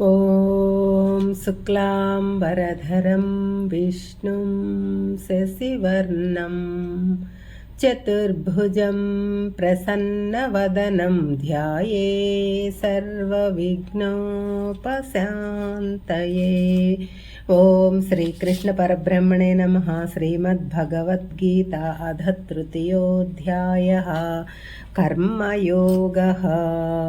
ॐ वरधरं विष्णुं शशिवर्णं चतुर्भुजं प्रसन्नवदनं ध्याये सर्वविघ्नोपशान्तये। ॐ श्रीकृष्णपरब्रह्मणे नमः श्रीमद्भगवद्गीता अध तृतीयोऽध्यायः कर्मयोगः,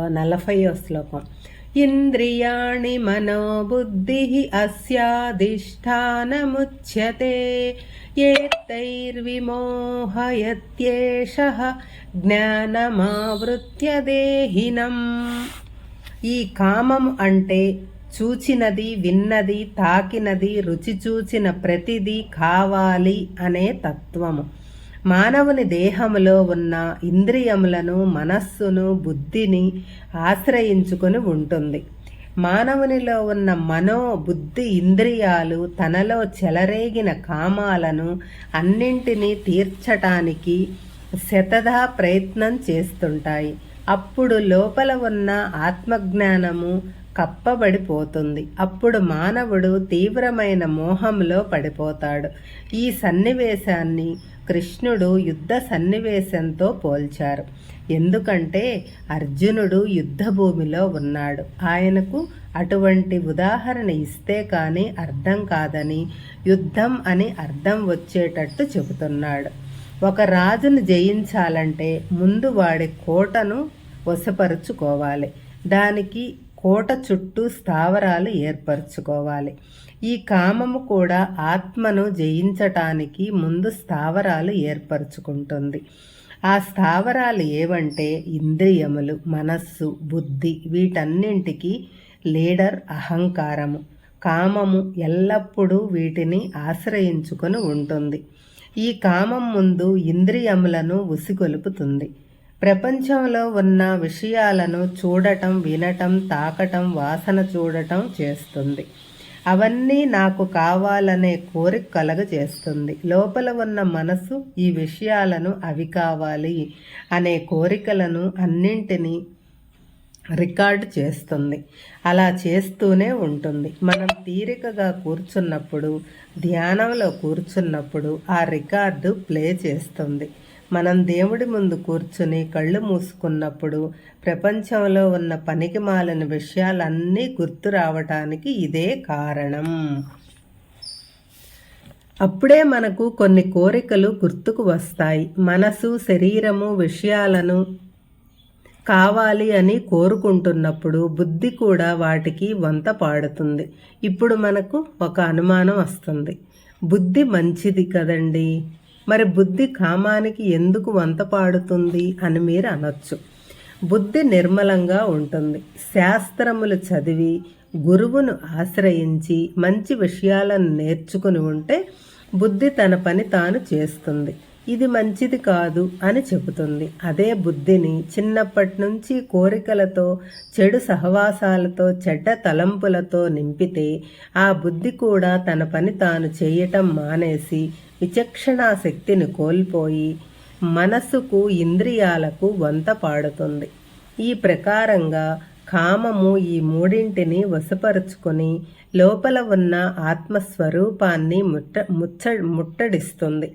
नलफयो श्लोकम्। ఇంద్రియాణి మనోబుద్ధిः अस्याधिष्ठानमुच्यते ఏతైర్విమోహయత్యేషः జ్ఞానమావృత్య దేహినం ఈ కామం అంటే చూచినది విన్నది తాకినది రుచి చూచిన ప్రతిదీ కావాలి అనే తత్వము మానవుని దేహములో ఉన్న ఇంద్రియములను మనస్సును బుద్ధిని ఆశ్రయించుకొని ఉంటుంది. మానవునిలో ఉన్న మనో బుద్ధి ఇంద్రియాలు తనలో చెలరేగిన కామాలను అన్నింటినీ తీర్చటానికి శతదా ప్రయత్నం చేస్తుంటాయి. అప్పుడు లోపల ఉన్న ఆత్మజ్ఞానము కప్పబడిపోతుంది. అప్పుడు మానవుడు తీవ్రమైన మోహంలో పడిపోతాడు. ఈ సన్నివేశాన్ని కృష్ణుడు యుద్ధ సన్నివేశంతో పోల్చారు. ఎందుకంటే అర్జునుడు యుద్ధ భూమిలో ఉన్నాడు. ఆయనకు అటువంటి ఉదాహరణ ఇస్తే కానీ అర్థం కాదని యుద్ధం అని అర్థం వచ్చేటట్టు చెబుతున్నాడు. ఒక రాజును జయించాలంటే ముందు వాడి కోటను వశపరుచుకోవాలి. దానికి కోట చుట్టూ స్థావరాలు ఏర్పరచుకోవాలి. ఈ కామము కూడా ఆత్మను జయించటానికి ముందు స్థావరాలు ఏర్పరచుకుంటుంది. ఆ స్థావరాలు ఏవంటే ఇంద్రియములు మనస్సు బుద్ధి వీటన్నింటికి లీడర్ అహంకారము. కామము ఎల్లప్పుడూ వీటిని ఆశ్రయించుకొని ఉంటుంది. ఈ కామం ముందు ఇంద్రియములను ఉసిగొలుపుతుంది. ప్రపంచంలో ఉన్న విషయాలను చూడటం వినటం తాకటం వాసన చూడటం చేస్తుంది. అవన్నీ నాకు కావాలనే కోరిక కలగ చేస్తుంది లోపల ఉన్న మనసు ఈ విషయాలను అవి కావాలి అనే కోరికలను అన్నింటినీ రికార్డు చేస్తుంది. అలా చేస్తూనే ఉంటుంది. మనం తీరికగా కూర్చున్నప్పుడు ధ్యానంలో కూర్చున్నప్పుడు ఆ రికార్డు ప్లే చేస్తుంది. మనం దేవుడి ముందు కూర్చుని కళ్ళు మూసుకున్నప్పుడు ప్రపంచంలో ఉన్న పనికి మాలిన విషయాలన్నీ గుర్తు రావటానికి ఇదే కారణం. అప్పుడే మనకు కొన్ని కోరికలు గుర్తుకు వస్తాయి. మనసు శరీరము విషయాలను కావాలి అని కోరుకుంటున్నప్పుడు బుద్ధి కూడా వాటికి వంత పాడుతుంది. ఇప్పుడు మనకు ఒక అనుమానం వస్తుంది. బుద్ధి మంచిది కదండి? మరి బుద్ధి కామానికి ఎందుకు వంత పాడుతుంది అని మీరు అనొచ్చు. బుద్ధి నిర్మలంగా ఉంటుంది. శాస్త్రములు చదివి గురువును ఆశ్రయించి మంచి విషయాలను నేర్చుకుని ఉంటే బుద్ధి తన పని తాను చేస్తుంది. ఇది మంచిది కాదు అని చెబుతుంది. అదే బుద్ధిని చిన్నప్పటి నుంచి కోరికలతో చెడు సహవాసాలతో చెడ్డ తలంపులతో నింపితే ఆ బుద్ధి కూడా తన పని తాను చేయటం మానేసి విచక్షణా శక్తిని కోల్పోయి మనసుకు ఇంద్రియాలకు వంత పాడుతుంది. ఈ ప్రకారంగా కామము ఈ మూడింటిని వశపరుచుకొని లోపల ఉన్న ఆత్మస్వరూపాన్ని ముట్ట ముచ్చ ముట్టడిస్తుంది.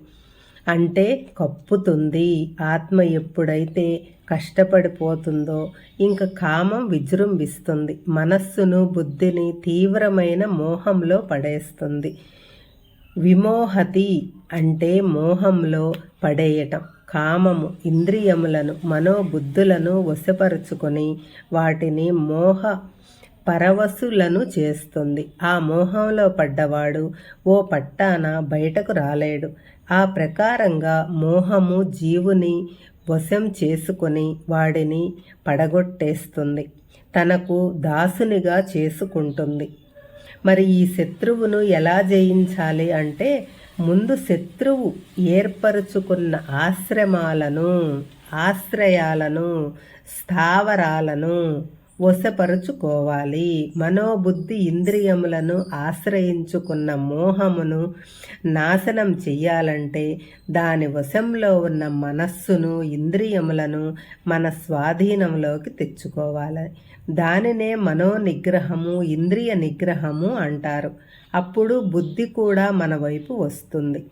అంటే కప్పుతుంది. ఆత్మ ఎప్పుడైతే కష్టపడిపోతుందో ఇంక కామం విజృంభిస్తుంది. మనస్సును బుద్ధిని తీవ్రమైన మోహంలో పడేస్తుంది. విమోహతి అంటే మోహంలో పడేయటం. కామము ఇంద్రియములను మనోబుద్ధులను వశపరుచుకొని వాటిని మోహ పరవశులను చేస్తుంది. ఆ మోహంలో పడ్డవాడు ఓ పట్టాన బయటకు రాలేడు. ఆ ప్రకారంగా మోహము జీవుని వశం చేసుకొని వాడిని పడగొట్టేస్తుంది. తనకు దాసునిగా చేసుకుంటుంది. మరి ఈ శత్రువును ఎలా జయించాలి అంటే ముందు శత్రువు ఏర్పరుచుకున్న ఆశ్రమాలను ఆశ్రయాలను స్థావరాలను వశపరుచుకోవాలి. మనోబుద్ధి ఇంద్రియములను ఆశ్రయించుకున్న మోహమును నాశనం చెయ్యాలంటే దాని వశంలో ఉన్న మనస్సును ఇంద్రియములను మన స్వాధీనంలోకి తెచ్చుకోవాలి. దానినే మనో నిగ్రహము ఇంద్రియ నిగ్రహము అంటారు. అప్పుడు బుద్ధి కూడా మన వైపు వస్తుంది.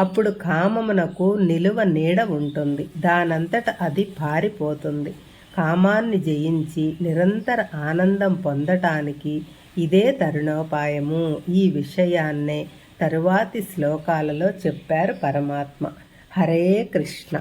అప్పుడు కామమునకు నిలువ నీడ ఉంటుంది. దానంతట అది పారిపోతుంది. కామాన్ని జయించి నిరంతర ఆనందం పొందటానికి ఇదే తరుణోపాయము. ఈ విషయాన్నే తరువాతి శ్లోకాలలో చెప్పారు పరమాత్మ. హరే కృష్ణ.